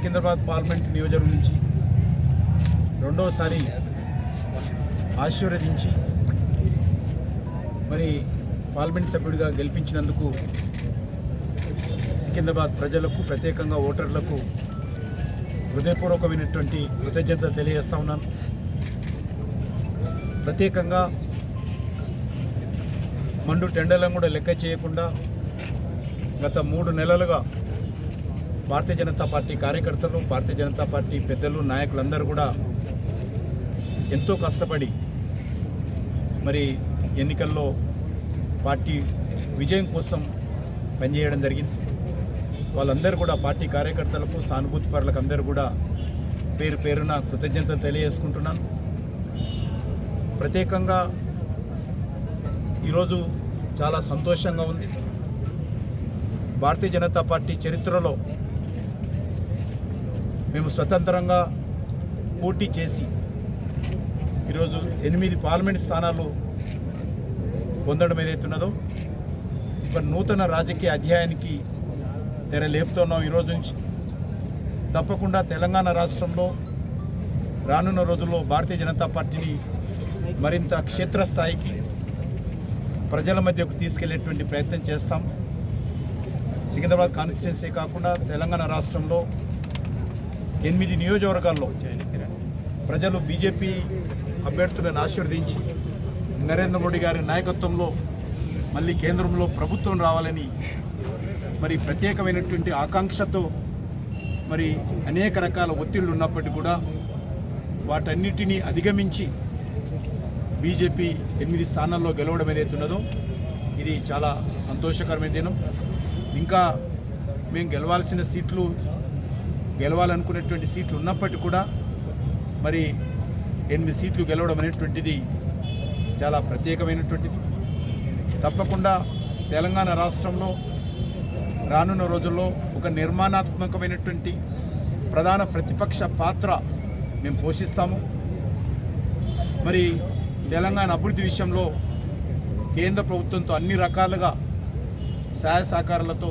Secunderabad parliament నియోజకవర్గం నుంచి రెండవసారి ఆశీర్వదించి మరి పార్లమెంట్ సభ్యుడిగా గెలిపించినందుకు సికింద్రాబాద్ ప్రజలకు ప్రత్యేకంగా ఓటర్లకు హృదయపూర్వకమైనటువంటి కృతజ్ఞతలు తెలియజేస్తా ఉన్నాను. ప్రత్యేకంగా మండు టెండర్లను కూడా లెక్క చేయకుండా గత మూడు నెలలుగా భారతీయ జనతా పార్టీ కార్యకర్తలు భారతీయ జనతా పార్టీ పెద్దలు నాయకులందరూ కూడా ఎంతో కష్టపడి మరి ఎన్నికల్లో పార్టీ విజయం కోసం పనిచేయడం జరిగింది. వాళ్ళందరూ కూడా పార్టీ కార్యకర్తలకు సానుభూతి పరులకు అందరూ కూడా పేరు పేరున కృతజ్ఞతలు తెలియజేసుకుంటున్నాను. ప్రత్యేకంగా ఈరోజు చాలా సంతోషంగా ఉంది. భారతీయ జనతా పార్టీ చరిత్రలో మేము స్వతంత్రంగా పోటీ చేసి ఈరోజు ఎనిమిది పార్లమెంట్ స్థానాలు పొందడం ఏదైతున్నదో ఒక నూతన రాజకీయ అధ్యాయానికి తెర లేపుతున్నాం ఈరోజు నుంచి. తప్పకుండా తెలంగాణ రాష్ట్రంలో రానున్న రోజుల్లో భారతీయ జనతా పార్టీని మరింత క్షేత్రస్థాయికి ప్రజల మధ్యకు తీసుకెళ్ళేటువంటి ప్రయత్నం చేస్తాం. సికింద్రాబాద్ కాన్స్టిట్యున్సీ కాకుండా తెలంగాణ రాష్ట్రంలో ఎనిమిది నియోజకవర్గాల్లో ప్రజలు బీజేపీ అభ్యర్థులను ఆశీర్వదించి నరేంద్ర మోడీ గారి నాయకత్వంలో మళ్ళీ కేంద్రంలో ప్రభుత్వం రావాలని మరి ప్రత్యేకమైనటువంటి ఆకాంక్షతో మరి అనేక రకాల ఒత్తిళ్ళు ఉన్నప్పటికీ కూడా వాటన్నిటినీ అధిగమించి బీజేపీ ఎనిమిది స్థానాల్లో గెలవడం ఏదైతున్నదో ఇది చాలా సంతోషకరమైన దినం. ఇంకా మేము గెలవాల్సిన సీట్లు గెలవాలనుకునేటువంటి సీట్లు ఉన్నప్పటికీ కూడా మరి ఎనిమిది సీట్లు గెలవడం అనేటువంటిది చాలా ప్రత్యేకమైనటువంటిది. తప్పకుండా తెలంగాణ రాష్ట్రంలో రానున్న రోజుల్లో ఒక నిర్మాణాత్మకమైనటువంటి ప్రధాన ప్రతిపక్ష పాత్ర మేము పోషిస్తాము. మరి తెలంగాణ అభివృద్ధి విషయంలో కేంద్ర ప్రభుత్వంతో అన్ని రకాలుగా సహాయ సహకారాలతో